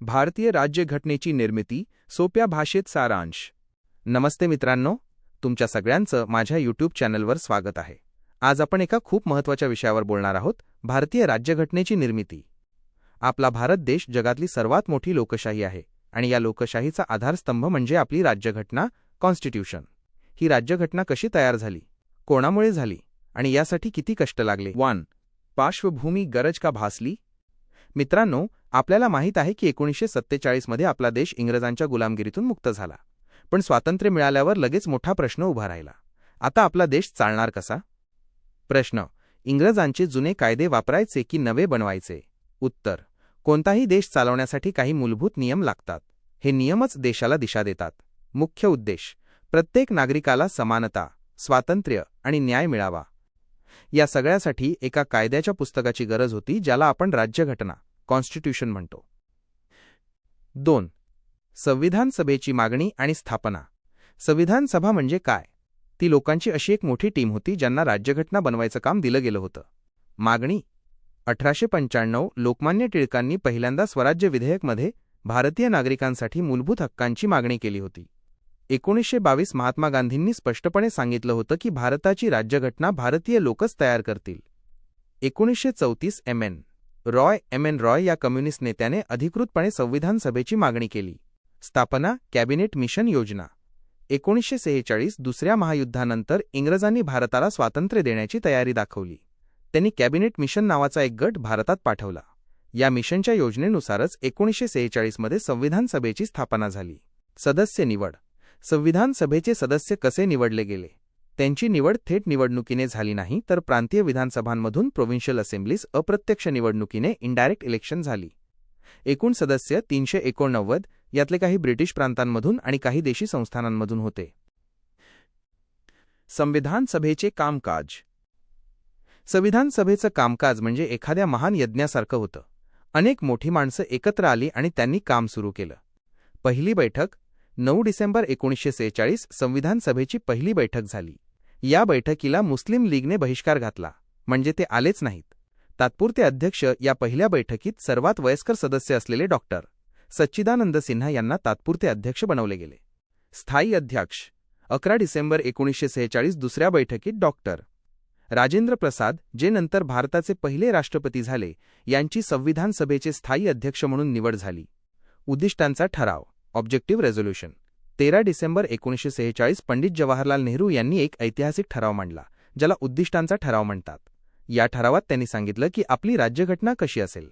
भारतीय राज्यघटनेची निर्मिती सोप्या भाषेत सारांश. नमस्ते मित्रांनो तुमच्या सगळ्यांचं माझ्या यूट्यूब चॅनलवर स्वागत आहे. आज आपण एका खूप महत्त्वाच्या विषयावर बोलणार आहोत भारतीय राज्यघटनेची निर्मिती. आपला भारत देश जगातली सर्वात मोठी लोकशाही आहे आणि या लोकशाहीचा आधारस्तंभ म्हणजे आपली राज्यघटना कॉन्स्टिट्यूशन. ही राज्यघटना कशी तयार झाली? कोणामुळे झाली? आणि यासाठी किती कष्ट लागले? वन. पार्श्वभूमी गरज का भासली? मित्रांनो आपल्याला माहीत आहे की एकोणीसशे सत्तेचाळीसमध्ये आपला देश इंग्रजांच्या गुलामगिरीतून मुक्त झाला. पण स्वातंत्र्य मिळाल्यावर लगेच मोठा प्रश्न उभा राहिला. आता आपला देश चालणार कसा? प्रश्न. इंग्रजांचे जुने कायदे वापरायचे की नवे बनवायचे? उत्तर. कोणताही देश चालवण्यासाठी काही मूलभूत नियम लागतात. हे नियमच देशाला दिशा देतात. मुख्य उद्देश. प्रत्येक नागरिकाला समानता स्वातंत्र्य आणि न्याय मिळावा. या सगळ्यासाठी एका कायद्याच्या पुस्तकाची गरज होती ज्याला आपण राज्यघटना कॉन्स्टिट्यूशन म्हणतो. दोन संविधान सभेची मागणी आणि स्थापना. संविधान सभा म्हणजे काय? ती लोकांची अशी एक मोठी टीम होती ज्यांना राज्यघटना बनवायचं काम दिलं गेलं होतं. मागणी अठराशे पंच्याण्णव लोकमान्य टिळकांनी पहिल्यांदा स्वराज्य विधेयकमध्ये भारतीय नागरिकांसाठी मूलभूत हक्कांची मागणी केली होती. एकोणीसशे बावीस महात्मा गांधींनी स्पष्टपणे सांगितलं होतं की भारताची राज्यघटना भारतीय लोकच तयार करतील. एकोणीसशे चौतीस M N. Roy M N Roy या कम्युनिस्ट नेत्याने अधिकृतपणे संविधान सभेची मागणी केली. स्थापना कॅबिनेट मिशन योजना. एकोणीसशे सेहेचाळीस दुसऱ्या महायुद्धानंतर इंग्रजांनी भारताला स्वातंत्र्य देण्याची तयारी दाखवली. त्यांनी कॅबिनेट मिशन नावाचा एक गट भारतात पाठवला. या मिशनच्या योजनेनुसारच एकोणीसशे सेहेचाळीसमध्ये संविधान सभेची स्थापना झाली. सदस्य निवड. संविधान सभेचे सदस्य कसे निवडले गेले? त्यांची निवड थेट निवडणुकीने झाली नाही तर प्रांतीय विधानसभांमधून प्रोव्हिन्शियल असेंब्लीज अप्रत्यक्ष निवडणुकीने इनडायरेक्ट इलेक्शन झाली. एकूण सदस्य तीनशे एकोणनव्वद यातले काही ब्रिटिश प्रांतांमधून आणि काही देशी संस्थानांमधून होते. संविधान सभेचे कामकाज. संविधान सभेचं कामकाज म्हणजे एखाद्या महान यज्ञासारखं होतं. अनेक मोठी माणसं एकत्र आली आणि त्यांनी काम सुरू केलं. पहिली बैठक नऊ डिसेंबर एकोणीसशे सेहेचाळीस संविधान सभेची पहिली बैठक झाली. या बैठकीला मुस्लिम लीगने बहिष्कार घातला. म्हणजे ते आलेच नाहीत. तात्पुरते अध्यक्ष या पहिल्या बैठकीत सर्वात वयस्कर सदस्य असलेले डॉक्टर सच्चिदानंद सिन्हा यांना तात्पुरते अध्यक्ष बनवले गेले. स्थायी अध्यक्ष. अकरा डिसेंबर एकोणीसशे सेहेचाळीस दुसऱ्या बैठकीत डॉक्टर राजेंद्र प्रसाद जे नंतर भारताचे पहिले राष्ट्रपती झाले यांची संविधान सभेचे स्थायी अध्यक्ष म्हणून निवड झाली. उद्दिष्टांचा ठराव. Objective resolution. तेरा डिसेंबर एकोणीसशे सेहेचाळीस पंडित जवाहरलाल नेहरू यांनी एक ऐतिहासिक ठराव मांडला ज्याला उद्दिष्टांचा ठराव म्हणतात. या ठरावात त्यांनी सांगितलं की आपली राज्यघटना कशी असेल?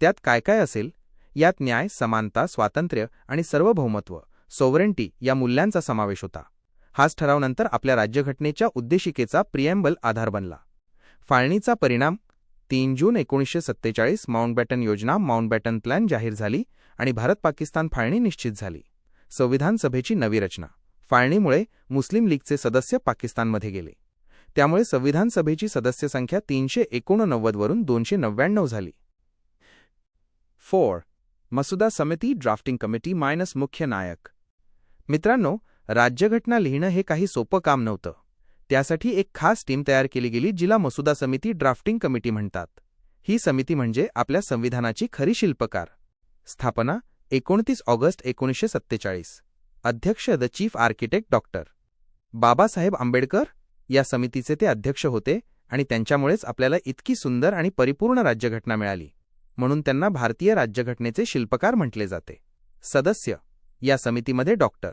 त्यात काय काय असेल? यात न्याय समानता स्वातंत्र्य आणि सार्वभौमत्व सोवरेंटी या मूल्यांचा समावेश होता. हाच ठराव नंतर आपल्या राज्यघटनेच्या उद्देशिकेचा प्रिएम्बल आधार बनला. फाळणीचा परिणाम तीन जून एकोणीसशे सत्तेचाळीस माउंटबॅटन योजना माउंटबॅटन प्लॅन जाहीर झाली आणि भारत पाकिस्तान फाळणी निश्चित झाली. संविधान सभेची नवी रचना. फाळणीमुळे मुस्लिम लीगचे सदस्य पाकिस्तानमध्ये गेले. त्यामुळे संविधान सभेची सदस्य संख्या तीनशे एकोणनव्वदवरून दोनशे नव्याण्णव झाली. फोर. मसुदा समिती ड्राफ्टिंग कमिटी मायनस मुख्य नायक. मित्रांनो राज्यघटना लिहिणं हे काही सोपं काम नव्हतं. त्यासाठी एक खास टीम तयार केली गेली जिला मसुदा समिती ड्राफ्टिंग कमिटी म्हणतात. ही समिती म्हणजे आपल्या संविधानाची खरी शिल्पकार. स्थापना एकोणतीस ऑगस्ट एकोणीसशे सत्तेचाळीस. अध्यक्ष the chief architect doctor Babasaheb Ambedkar या समितीचे ते अध्यक्ष होते आणि त्यांच्यामुळेच आपल्याला इतकी सुंदर आणि परिपूर्ण राज्यघटना मिळाली म्हणून त्यांना भारतीय राज्यघटनेचे शिल्पकार म्हटले जाते. सदस्य या समितीमध्ये डॉक्टर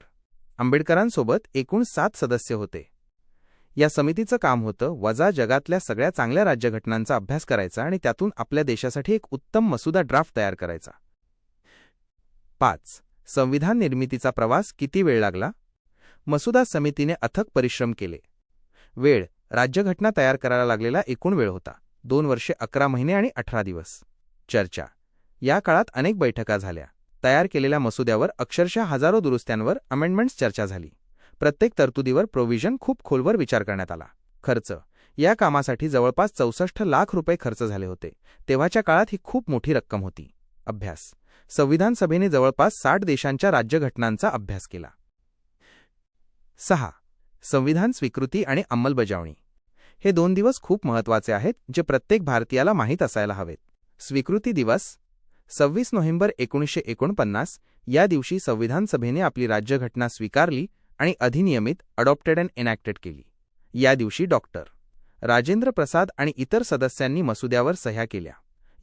आंबेडकरांसोबत एकूण सात सदस्य होते. या समितीचं काम होतं वजा जगातल्या सगळ्या चांगल्या राज्यघटनांचा अभ्यास करायचा आणि त्यातून आपल्या देशासाठी एक उत्तम मसुदा ड्राफ्ट तयार करायचा. पाच. संविधान निर्मितीचा प्रवास किती वेळ लागला? मसुदा समितीने अथक परिश्रम केले. वेळ. राज्यघटना तयार करायला लागलेला एकूण वेळ होता. दोन वर्षे अकरा महिने आणि अठरा दिवस. चर्चा. या काळात अनेक बैठका झाल्या. तयार केलेल्या मसुद्यावर अक्षरशः हजारो दुरुस्त्यांवर अमेंडमेंट्स चर्चा झाली. प्रत्येक तरतुदीवर प्रोव्हिजन खूप खोलवर विचार करण्यात आला. खर्च. या कामासाठी जवळपास चौसष्ट लाख रुपये खर्च झाले होते. तेव्हाच्या काळात ही खूप मोठी रक्कम होती. अभ्यास. संविधान सभेने जवळपास साठ देशांच्या राज्यघटनांचा अभ्यास केला. सहा. संविधान स्वीकृती आणि अंमलबजावणी. हे दोन दिवस खूप महत्त्वाचे आहेत जे प्रत्येक भारतीयाला माहीत असायला हवेत. स्वीकृती दिवस सव्वीस नोव्हेंबर एकोणीसशे एकोणपन्नास या दिवशी संविधान सभेने आपली राज्यघटना स्वीकारली आणि अधिनियमित अडॉप्टेड अँड एनॅक्टेड केली. या दिवशी डॉक्टर राजेंद्र प्रसाद आणि इतर सदस्यांनी मसुद्यावर सह्या केल्या.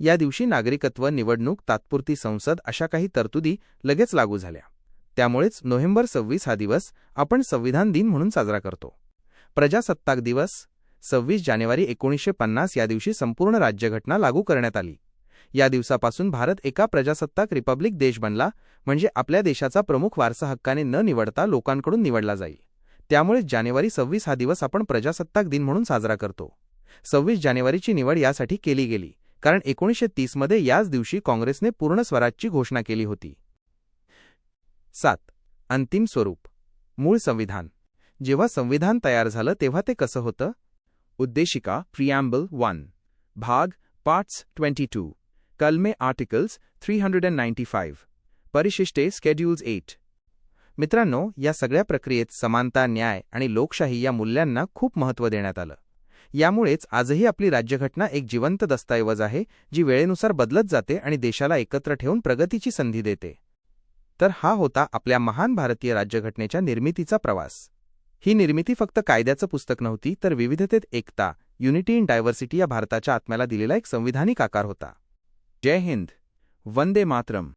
या दिवशी नागरिकत्व निवडणूक तात्पुरती संसद अशा काही तरतुदी लगेच लागू झाल्या. त्यामुळेच नोव्हेंबर सव्वीस हा दिवस आपण संविधान दिन म्हणून साजरा करतो. प्रजासत्ताक दिवस सव्वीस जानेवारी एकोणीसशे पन्नास या दिवशी संपूर्ण राज्यघटना लागू करण्यात आली. या दिवसापासून भारत एका प्रजासत्ताक रिपब्लिक देश बनला म्हणजे आपल्या देशाचा प्रमुख वारसा हक्काने न निवडता लोकांकडून निवडला जाईल. त्यामुळे जानेवारी सव्वीस हा दिवस आपण प्रजासत्ताक दिन म्हणून साजरा करतो. सव्वीस जानेवारीची निवड यासाठी केली गेली. कारण एकोणीसशे तीसमध्ये याच दिवशी काँग्रेसने पूर्ण स्वराजची घोषणा केली होती. सात. अंतिम स्वरूप. मूळ संविधान. जेव्हा संविधान तयार झालं तेव्हा ते कसं होतं? उद्देशिका प्रिॲम्बल वन भाग पार्ट्स ट्वेंटी टू कलमे articles three hundred and ninety five परिशिष्टे schedules eight मित्रांनो या सगळ्या प्रक्रियेत समानता न्याय आणि लोकशाही या मूल्यांना खूप महत्त्व देण्यात आलं. यामुळेच आजही आपली राज्यघटना एक जिवंत दस्तऐवज आहे जी वेळेनुसार बदलत जाते आणि देशाला एकत्र ठेवून प्रगतीची संधी देते. तर हा होता आपल्या महान भारतीय राज्यघटनेच्या निर्मितीचा प्रवास. ही निर्मिती फक्त कायद्याचं पुस्तक नव्हती तर विविधतेत एकता युनिटी इन डायव्हर्सिटी या भारताच्या आत्म्याला दिलेला एक संविधानिक आकार होता. जय हिंद. वंदे मातरम.